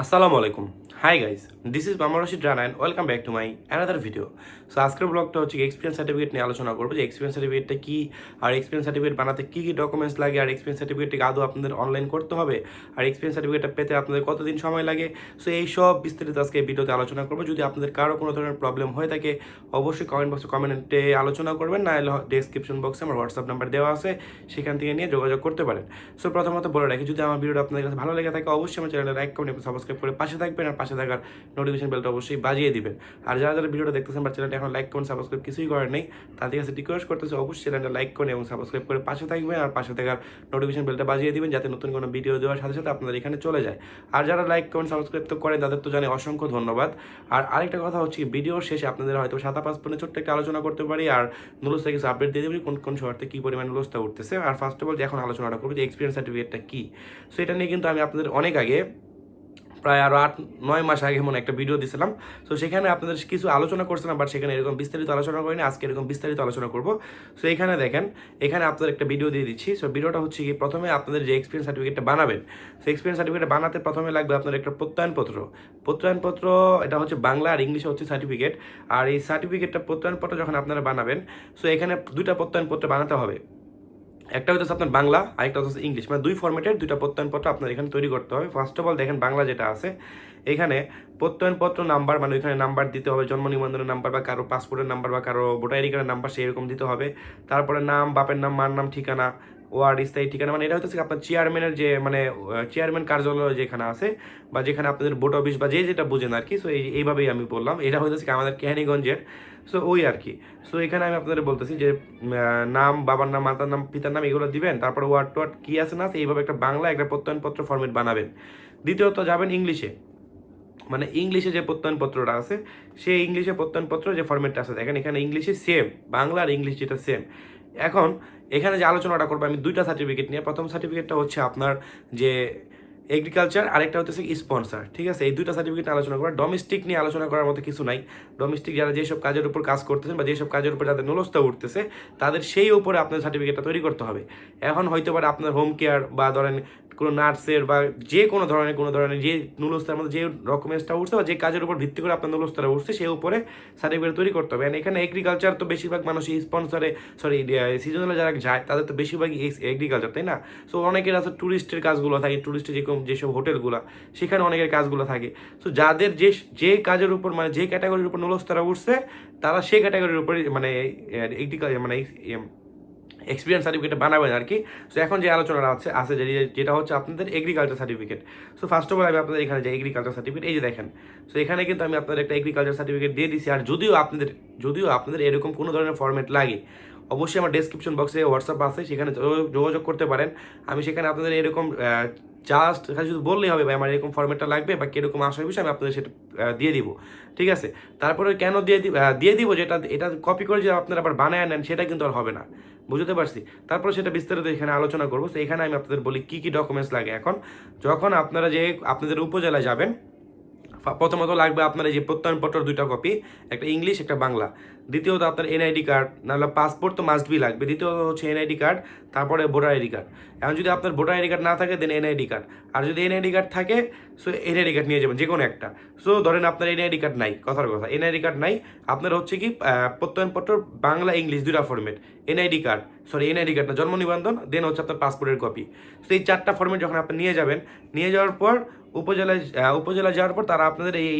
আসসালামু আলাইকুম। High guys this is Mama Rashid Rana and welcome back to my another video so আজকের ব্লগটা হচ্ছে এক্সপিরিয়েন্স সার্টিফিকেট নিয়ে আলোচনা করব যে এক্সপিরিয়েন্স সার্টিফিকেটটা কী, আর এক্সপিরিয়েন্স সার্টিফিকেট বানাতে কী কী ডকুমেন্টস লাগে, আর এক্সপিরিয়েন্স সার্টিফিকেটটাকে আদৌ আপনাদের অনলাইন করতে হবে, আর এক্সপিরিয়েন্স সার্টিফিকেটটা পেতে আপনাদের কতদিন সময় লাগে? সো এই সব বিস্তারিত আজকে ভিডিওতে আলোচনা করব। যদি আপনাদের কারও কোনো ধরনের প্রবলেম হয়ে থাকে, অবশ্যই কমেন্ট বক্সে কমেন্টে আলোচনা করবেন না ডেসক্রিপশন বক্সে আমার হোয়াটসঅ্যাপ নাম্বার দেওয়া আছে, সেখান থেকে নিয়ে যোগাযোগ করতে পারেন। সো প্রথমত বলে রাখি, যদি আমার ভিডিওটা আপনাদের কাছে ভালো লেগে থাকে, অবশ্যই আমার চ্যানেলটা লাইক এবং সাবস্ক্রাইব করে পাশে থাকবেন, আর পাশে থাকার নোটিফিকেশন বেলটা অবশ্যই বাজিয়ে দিবেন। আর যারা যারা ভিডিওটা দেখতেছেন বা চ্যানেলটা এখন লাইক করুন সাবস্ক্রাইব কিছুই করার নেই, তাদের কাছে রিকোয়েস্ট করতেছে অবশ্যই চ্যানেলটা লাইক করুন এবং সাবস্ক্রাইব করে পাশে থাকবেন আর পাশে থাকার নোটিফিকেশন বেলটা বাজিয়ে দিবেন যাতে নতুন কোনো ভিডিও দেওয়ার সাথে সাথে আপনাদের এখানে চলে যায়। আর যারা লাইক করেন সাবস্ক্রাইব তো করেন, তাদের তো জানে অসংখ্য ধন্যবাদ। আর আরেকটা কথা হচ্ছে ভিডিওর শেষে আপনাদের হয়তো সাদা পাসপোর্টে ছোট্ট একটা আলোচনা করতে পারি আর নুলুসটা কিছু আপডেট দিয়ে দেবো কোন কোন শহরতে কী পরিমাণ নুলুসটা উঠতেছে। আর ফার্স্ট অফ অল যে এখন আলোচনাটা করব যে এক্সপিরিয়েন্স সার্টিফিকেটটা কী। সো এটা নিয়ে কিন্তু আমি আপনাদের অনেক আগে প্রায় আরও আট, নয় মাস আগে মনে একটা ভিডিও দিয়েছিলাম তো সেখানে আপনাদের কিছু আলোচনা করছিলাম বাট সেখানে এরকম বিস্তারিত আলোচনা করিনি, আজকে এরকম বিস্তারিত আলোচনা করব। সো এখানে দেখেন, এখানে আপনাদের একটা ভিডিও দিয়ে দিচ্ছি। সো ভিডিওটা হচ্ছে কি, প্রথমে আপনাদের যে এক্সপিরিয়েন্স সার্টিফিকেটটা বানাবেন সো এক্সপিরিয়েন্স সার্টিফিকেট বানাতে প্রথমে লাগবে আপনার একটা প্রত্যয়নপত্র। প্রত্যয়নপত্র, এটা হচ্ছে বাংলা আর ইংলিশে হচ্ছে সার্টিফিকেট আর এই সার্টিফিকেটটা প্রত্যয়নপত্র যখন আপনারা বানাবেন সো এখানে দুইটা প্রত্যয়নপত্র বানাতে হবে। একটা হচ্ছে আপনার বাংলা, আরেকটা হচ্ছে ইংলিশ। মানে দুই ফর্মেটের দুইটা প্রত্যয়নপত্র আপনার এখানে তৈরি করতে হবে। ফার্স্ট অফ অল দেখেন বাংলা যেটা আছে, এখানে প্রত্যয়নপত্র নাম্বার মানে ওইখানে নাম্বার দিতে হবে, জন্ম নিবন্ধনের নাম্বার বা কারও পাসপোর্টের নাম্বার বা কারও ভোটার আইডি কার্ডের নাম্বার সেই রকম দিতে হবে। তারপরে নাম, বাপের নাম, মার নাম, ঠিকানা ওয়ার্ড স্থায়ী ঠিকানা মানে এটা হচ্ছে আপনার চেয়ারম্যানের যে মানে চেয়ারম্যান কার্যালয় যেখানে আছে, বা যেখানে আপনাদের ভোট অফিস বা যে যেটা বুঝেন আর কি সো এই, এইভাবেই আমি বললাম। এটা হচ্ছে আমাদের কেহানিগঞ্জের সো ওই আর কি। সো এখানে আমি আপনাদের বলতেছি যে নাম, বাবার নাম, মাতার নাম, পিতার নাম এগুলো দিবেন, তারপর ওয়ার্ড টোয়ার্ড কী আছে না এইভাবে একটা বাংলা একটা প্রত্যয়নপত্র ফর্মেট বানাবেন। দ্বিতীয়ত যাবেন ইংলিশে। মানে ইংলিশে যে প্রত্যয়নপত্রটা আছে, সেই ইংলিশে প্রত্যয়নপত্র যে ফর্মেটটা আছে, দেখেন এখানে ইংলিশে সেম বাংলা আর ইংলিশ যেটা সেম এখন এখানে যে আলোচনাটা করব আমি দুইটা সার্টিফিকেট নিয়ে প্রথম সার্টিফিকেটটা হচ্ছে আপনার যে এগ্রিকালচার আরেকটা হচ্ছে স্পন্সার ঠিক আছে? এই দুইটা সার্টিফিকেট আলোচনা করা ডোমেস্টিক নিয়ে আলোচনা করার মতো কিছু নাই। ডোমেস্টিক যারা যেসব কাজের উপর কাজ করতেছেন বা যেসব কাজের উপর যাদের নলস্তা উঠতেছে, তাদের সেই উপরে আপনার সার্টিফিকেটটা তৈরি করতে হবে। এখন হয়তো পারে আপনার হোম কেয়ার বা ধরেন কোনো নার্সের বা যে কোনো ধরনের কোনো ধরনের যে নুলস্তার মধ্যে যে ডকুমেন্টসটা উঠছে বা যে কাজের উপর ভিত্তি করে আপনার নুলস্তারা উঠছে, সেই উপরে সার্টিফিকেট তৈরি করতে হবে। এখানে এগ্রিকালচার তো বেশিরভাগ মানুষ স্পন্সরে সরি সিজনালে যারা যায়, তাদের তো বেশিরভাগই এগ্রিকালচার তাই না? সো অনেকের আছে ট্যুরিস্টের কাজগুলো থাকে ট্যুরিস্টের যেরকম যেসব হোটেলগুলো, সেখানে অনেকের কাজগুলো থাকে। সো যাদের যে যে কাজের উপর মানে যে ক্যাটাগরির উপর নুলস্তারা উঠছে, তারা সেই ক্যাটাগরির উপরে মানে এগ্রিকালচার মানে এক্সপিরিয়েন্স সার্টিফিকেট বানাবেন আর কি সো এখন যে আলোচনাটা আছে আছে যে, যেটা হচ্ছে আপনাদের agriculture certificate so first of all আমি আপনাদের এখানে যে এগ্রিকালচার সার্টিফিকেট এই যে দেখেন। সো এখানে কিন্তু আমি আপনাদের একটা এগ্রিকালচার সার্টিফিকেট দিয়ে দিছি। আর যদিও আপনাদের যদিও আপনাদের এরকম কোনো ধরনের ফর্মেট লাগে, অবশ্যই আমার ডেসক্রিপশন বক্সে হোয়াটসঅ্যাপ আছে, সেখানে যোগাযোগ করতে পারেন। আমি সেখানে আপনাদের এরকম জাস্ট এখানে শুধু বললেই হবে ভাই, আমার এরকম ফর্মেটটা লাগবে বা কীরকম আসার বিষয়, আমি আপনাদের সেটা দিয়ে দিব। ঠিক আছে? তারপরে কেন দিয়ে দিয়ে দিব যেটা, এটা কপি করে যে আপনারা আবার বানায় নেন সেটা কিন্তু আর হবে না। বুঝতে পারছি? তারপর সেটা বিস্তারিত এখানে আলোচনা করব। তো এখানে আমি আপনাদের বলি কী কী ডকুমেন্টস লাগে এখন। যখন আপনারা যে, আপনাদের উপজেলায় যাবেন প্রথমত লাগবে আপনার এই যে প্রত্যয়নপত্র দুইটা কপি, একটা ইংলিশ, একটা বাংলা। দ্বিতীয়ত আপনার এনআইডি কার্ড, নাহলে পাসপোর্ট তো মাস্ট বি লাগবে। দ্বিতীয়ত হচ্ছে এনআইডি কার্ড, তারপরে ভোটার আইডি কার্ড। এখন যদি আপনার ভোটার আইডি কার্ড না থাকে দেন এনআইডি কার্ড। আর যদি এনআইডি কার্ড থাকে সো এনআইডি কার্ড নিয়ে যাবেন যে কোনো একটা। সো ধরেন আপনার এনআইডি কার্ড নাই, কথার কথা। এনআইডি কার্ড নাই, আপনার হচ্ছে কি প্রত্যয়নপত্র বাংলা, ইংলিশ দুইটা format NID card sorry NID card না, জন্ম নিবন্ধন দেন হচ্ছে আপনার পাসপোর্টের কপি। তো এই চারটা ফর্মেট যখন আপনি নিয়ে যাবেন, নিয়ে যাওয়ার পর উপজেলায় আহ, উপজেলায় যাওয়ার পর তারা আপনাদের এই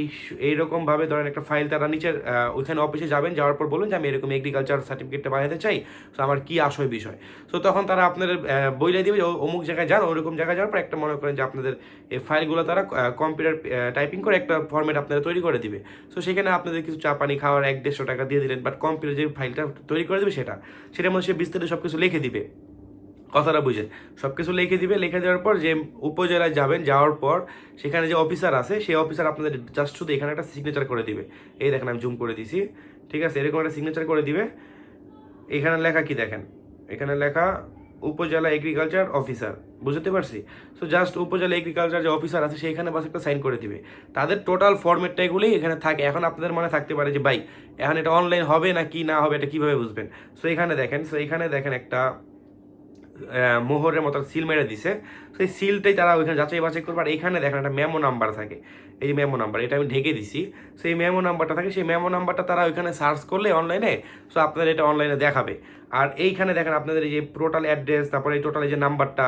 এইরকমভাবে ধরেন একটা ফাইল তারা নিচের ওইখানে অফিসে যাবেন যাওয়ার পর বলুন যে আমি এরকম এগ্রিকালচার সার্টিফিকেটটা বানাতে চাই তো আমার কি আশয় বিষয়? তো তখন তারা আপনাদের বইলে দিবে যে অমুক জায়গায় যান ওরকম জায়গায় যাওয়ার পর একটা মনে করেন যে আপনাদের এই ফাইলগুলো তারা কম্পিউটার টাইপিং করে একটা ফর্মেট আপনারা তৈরি করে দিবে। সো সেখানে আপনাদের কিছু চা পানি খাওয়ার এক দেড়শো টাকা দিয়ে দিলেন বাট কম্পিউটার যে ফাইলটা তৈরি করে দেবে সেটা সেটার মধ্যে সে বিস্তারিত সব কিছু লিখে দিবে। কথাটা বুঝেন। সব কিছু লিখে দিবে, লিখে দেওয়ার পর যে উপজেলায় যাবেন, যাওয়ার পর সেখানে যে অফিসার আছে, সেই অফিসার আপনাদের জাস্ট শুধু এখানে একটা সিগনেচার করে দিবে। এই দেখেন আমি জুম করে দিছি। ঠিক আছে? এরকম একটা সিগনেচার করে দিবে। এখানে লেখা কি দেখেন? এখানে লেখা উপজেলা এগ্রিকালচার অফিসার বুঝতে পারছি? সো জাস্ট উপজেলা এগ্রিকালচার যে অফিসার আছে সেইখানে বাস একটা সাইন করে দিবে। তাদের টোটাল ফর্মেটটা এগুলি এখানে থাকে। এখন আপনাদের মনে থাকতে পারে যে, ভাই, এখন এটা অনলাইন হবে না কি না হবে, এটা কীভাবে বুঝবেন? সো এখানে দেখেন সো এখানে দেখেন একটা মোহরের মতো সিল মেরে দিছে। সেই সিলটাই তারা ওইখানে যাচাই বাছাই করবে। আর এখানে দেখেন একটা মেমো নাম্বার থাকে। এই যে মেমো নাম্বার এটা আমি ঢেকে দিছি। সেই মেমো নাম্বারটা থাকে, সেই মেমো নাম্বারটা তারা ওইখানে সার্চ করলে অনলাইনে সো আপনাদের এটা অনলাইনে দেখাবে। আর এইখানে দেখেন আপনাদের এই যে টোটাল অ্যাড্রেস তারপরে এই টোটাল এই যে নাম্বারটা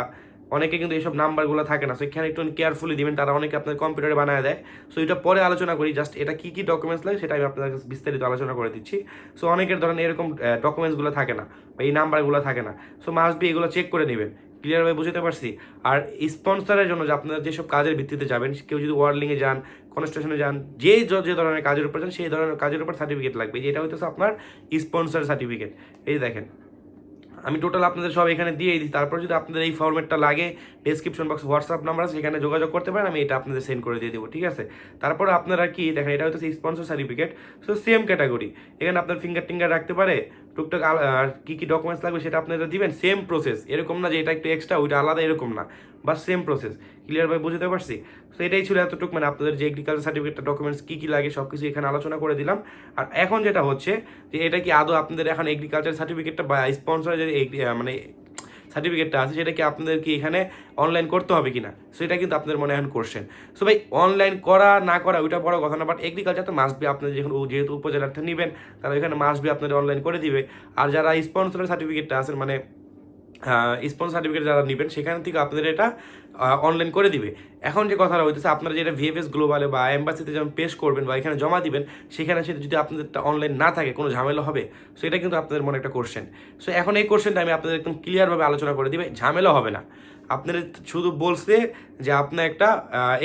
অনেকে কিন্তু এইসব নাম্বারগুলো থাকে না সো এখানে একটু কেয়ারফুলি দিবেন, তারা অনেকে আপনার কম্পিউটারে বানায় দেয়। সো এটা পরে আলোচনা করি জাস্ট এটা কী কী ডকুমেন্টস লাগে সেটা আমি আপনাদের কাছে বিস্তারিত আলোচনা করে দিচ্ছি। সো অনেকের ধরেন এরকম ডকুমেন্টসগুলো থাকে না বা এই নাম্বারগুলো থাকে না। সো মাস্ট বি এগুলো চেক করে নেবেন। ক্লিয়ারভাবে বুঝতে পারছি? আর স্পন্সরের জন্য যে আপনারা যেসব কাজের ভিত্তিতে যাবেন, কেউ যদি ওয়ার্লিংয়ে যান কনস্ট্রাকশনে যান, যে যে ধরনের কাজের উপর যান, সেই ধরনের কাজের উপর সার্টিফিকেট লাগবে। যেটা হইতেছে আপনার স্পন্সর সার্টিফিকেট এই দেখেন। আমি টোটাল আপনাদের সব এখানে দিয়ে দিই তারপর যদি আপনাদের এই ফর্মেটটা লাগে ডেসক্রিপশন বক্স হোয়াটসঅ্যাপ নাম্বার আছে, সেখানে যোগাযোগ করতে পারেন, আমি এটা আপনাদের সেন্ড করে দিয়ে দেবো, ঠিক আছে? তারপর আপনারা কি, দেখেন, এটা হচ্ছে sponsor certificate so same category এখানে আপনার ফিঙ্গার টিঙ্গার রাখতে পারে, টুকটাক আর কী কী ডকুমেন্টস লাগবে সেটা আপনারা দিবেন সেম প্রসেস এরকম না যে এটা একটু এক্সট্রা ওইটা আলাদা এরকম না। বা সেম প্রসেস ক্লিয়ার ভাবে বুঝতে পারছি? তো এটাই ছিল এতটুকু মানে আপনাদের যে এগ্রিকালচার সার্টিফিকেটটা ডকুমেন্টস কী কী লাগে সব কিছু এখানে আলোচনা করে দিলাম। আর এখন যেটা হচ্ছে, যে এটা কি আদৌ আপনাদের এখন এগ্রিকালচার সার্টিফিকেটটা বা স্পন্সর যে মানে সার্টিফিকেটটা আছে, সেটা কি আপনাদের কি এখানে অনলাইন করতে হবে কিনা? সেটা কিন্তু আপনাদের মনে এখন কোশ্চেন সো ভাই অনলাইন করা, না করা, ওইটা বড় কথা না বাট এগ্রিকালচার তো মাস্ট বি আপনাদের যখন, যেহেতু উপজেলাতে নেবেন, তারা এখানে মাস্ট বি আপনাদের অনলাইন করে দিবে। আর যারা স্পন্সরের সার্টিফিকেটটা আছে মানে স্পন্স সার্টিফিকেট যারা নেবেন, সেখান থেকে আপনাদের এটা অনলাইন করে দিবে। এখন যে কথাটা হইতেছে, আপনারা যেটা ভিএফএস গ্লোবালে বা এম্বাসিতে যখন পেশ করবেন বা এখানে জমা দিবেন, সেখানে সেটা যদি আপনাদেরটা অনলাইন না থাকে, কোনো ঝামেলা হবে? সো এটা কিন্তু আপনাদের মনে একটা কোশ্চেন সো এখন এই কোশ্চেনটা আমি আপনাদের একদম ক্লিয়ারভাবে আলোচনা করে দিবে, ঝামেলা হবে না। আপনাদের শুধু বলছে যে আপনি একটা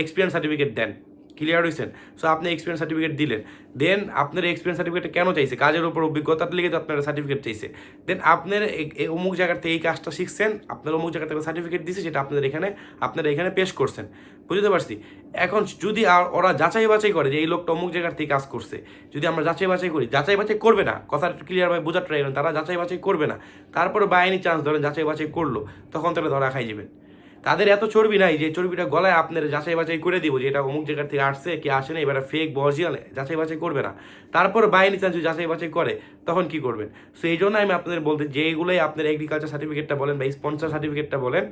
এক্সপিরিয়েন্স সার্টিফিকেট দেন। ক্লিয়ার হয়েছেন সো আপনি এক্সপিরিয়েন্স সার্টিফিকেট দিলেন। দেন আপনার এক্সপিরিয়েন্স সার্টিফিকেট কেন চাইছে? কাজের উপর অভিজ্ঞতার লেগে তো আপনার সার্টিফিকেট চাইছে। দেন আপনার অমুক জায়গার থেকে এই কাজটা শিখছেন, আপনার অমুক জায়গা থেকে সার্টিফিকেট দিছে, সেটা আপনাদের এখানে, আপনারা এখানে পেশ করছেন। বুঝতে পারছি? এখন যদি আর- ওরা যাচাই বাছাই করে যে এই লোকটা অমুক জায়গার থেকে কাজ করছে, যদি আমরা যাচাই বাছাই করি, যাচাই বাছাই করবে না। কথাটা ক্লিয়ারভাবে বোঝার ট্রাই করেন, তারা যাচাই বাছাই করবে না। তারপরে বাইনি চান্স ধরেন যাচাই বাছাই করল, তখন তাহলে ধরা খাই যাবেন। তাদের এত চর্বি নাই যে চর্বিটা গলায় আপনার যাচাই বাছাই করে দিব যে এটা অমুক জায়গার থেকে আসছে, কি আসে না এবার ফেক বর্জিয়াল যাচাই বাছাই করবে না। তারপর বাইনি চান্স যাচাই বাছাই করে, তখন কি করবেন? সো এই জন্য আমি আপনাদের বলতে যেইগুলোই আপনার এগ্রিকালচার সার্টিফিকেটটা বলেন বা স্পন্সার সার্টিফিকেটটা বলেন,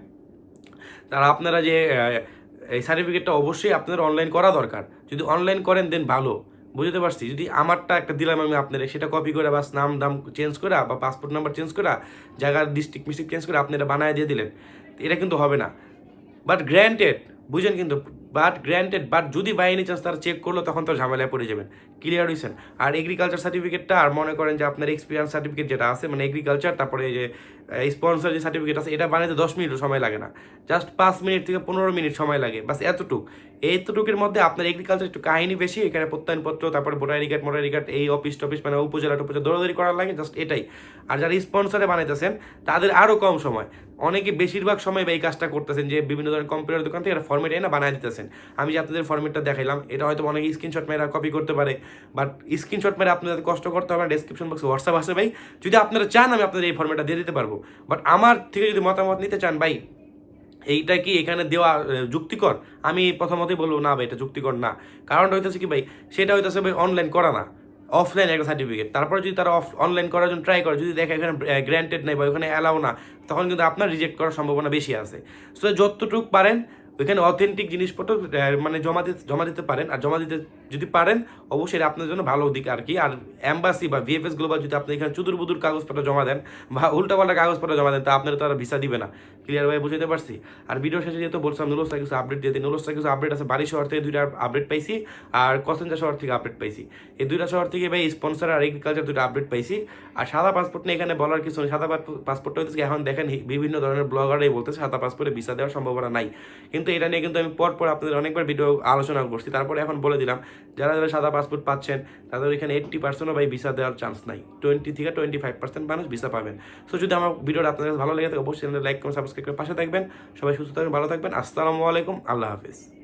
তারা আপনারা যে এই সার্টিফিকেটটা অবশ্যই আপনাদের অনলাইন করা দরকার। যদি অনলাইন করেন দেন ভালো। বুঝতে পারছি? যদি আমারটা একটা দিলাম আমি আপনার সেটা কপি করে বাস নাম, দাম চেঞ্জ করা বা পাসপোর্ট নাম্বার চেঞ্জ করা, জায়গার ডিস্ট্রিক্ট মিস্ট্রিক্ট চেঞ্জ করে আপনি এটা বানায় দিয়ে দিলেন। এটা কিন্তু হবে না। বাট গ্র্যান্টেড বুঝেন কিন্তু বাট গ্র্যান্টেড বাট যদি বাই এনি চান্স তারা চেক করল, তখন তো ঝামেলায় পড়ে যাবেন। ক্লিয়ার হয়েছেন আর এগ্রিকালচার সার্টিফিকেটটা আর মনে করেন যে আপনার এক্সপিরিয়েন্স সার্টিফিকেট যেটা আছে মানে এগ্রিকালচার তারপরে যে স্পন্সর যে সার্টিফিকেট আছে, এটা বানাইতে দশ মিনিট সময় লাগে না। জাস্ট পাঁচ মিনিট থেকে পনেরো মিনিট সময় লাগে বাস এতটুক। এইতটুকের মধ্যে আপনার এগ্রিকালচার একটু কাহিনী বেশি, এখানে প্রত্যয়নপত্র, তারপরে ভোটার কার্ড মোটার কার্ড এই অফিস টফিস মানে উপজেলা টুপজেলা দৌড়াদৌড়ি করার লাগে জাস্ট এটাই। আর যারা স্পন্সরে বানাইতেছেন, তাদের আরও কম সময়। অনেকে বেশিরভাগ সময় বা এই কাজটা করতেছেন যে বিভিন্ন ধরনের কম্পিউটার দোকান থেকে একটা ফর্মেট এনে বানিয়ে দিতেছেন। আমি যে আপনাদের ফর্মেটটা দেখাইলাম, এটা হয়তো অনেকে স্ক্রিনশট মেরে কপি করতে পারে বাট স্ক্রিনশট মেরে আপনাদের কষ্ট করতে হবে ডেসক্রিপশন বক্সে হোয়াটসঅ্যাপ আছে ভাই। যদি আপনারা চান, আমি আপনাদের এই ফর্মেটটা দিয়ে দিতে পারব। বাট আমার থেকে যদি মতামত নিতে চান, ভাই, এইটা কি এখানে দেওয়া যুক্তিকর? আমি প্রথমতই বলব, না, ভাই, এটা যুক্তিকর না। কারণটা হইতেছে কি, ভাই, সেটা হইতেছে, ভাই অনলাইন করা না। অফলাইন একটা সার্টিফিকেট তারপরে যদি তারা অফ অনলাইন করার জন্য ট্রাই করে, যদি দেখে এখানে গ্র্যান্টেড নেই বা ওখানে অ্যালাউ না, তখন কিন্তু আপনার রিজেক্ট করার সম্ভাবনা বেশি আছে। সো যতটুকু পারেন ওইখানে অথেন্টিক জিনিসপত্র মানে জমা দিতে জমা দিতে পারেন। আর জমা দিতে যদি পারেন, অবশ্যই আপনার জন্য ভালো দিক আর কি। আর অ্যাম্বাসি বা ভিএফএস গ্লোবাল যদি আপনি এখানে চুদুর বুদুর কাগজপত্র জমা দেন, বা উল্টাপাল্টা কাগজপত্র জমা দেন, তা আপনার তো আর ভিসা দিবে না। ক্লিয়ারভাবে বুঝতে পারছি? আর ভিডিও শেষে যেহেতু বলছিলাম নুলসটা কিছু আপডেট দিয়ে দিই নুলসটা কিছু আপডেট আছে, বাড়ি শহর থেকে দুইটা আপডেট পাইছি, আর কসেঞ্জা শহর থেকে আপডেট পাইছি। এই দুইটা শহর থেকে ভাই স্পন্সর আর এগ্রিকালচার দুইটা আপডেট পাইছি। আর সাদা পাসপোর্ট নিয়ে এখানে বলার কিছু নেই। সাদা পাসপোর্টটা হচ্ছে এখন দেখেন বিভিন্ন ধরনের ব্লগাররাই বলতেছে, সাদা পাসপোর্টে ভিসা দেওয়ার সম্ভাবনা নাই। কিন্তু এটা নিয়ে কিন্তু আমি পরপর পর আপনাদের অনেকবার ভিডিও আলোচনা করছি। তারপরে এখন বলে দিলাম, যারা যারা সাদা পাসপোর্ট পাচ্ছেন, তাদের এখানে এইট্টি পার্সেন্টও ভাই ভিসা দেওয়ার চান্স নাই। টোয়েন্টি থেকে টোয়েন্টি ফাইভ পার্সেন্ট মানুষ ভিসা পাবেন। সো যদি আমার ভিডিওটা আপনাদের ভালো লেগে থাকে, অবশ্যই লাইক কমেন্ট সাবস্ক্রাইব করে পাশে থাকবেন। সবাই সুস্থ থাকবেন, ভালো থাকবেন। আসসালামু আলাইকুম, আল্লাহ হাফিজ।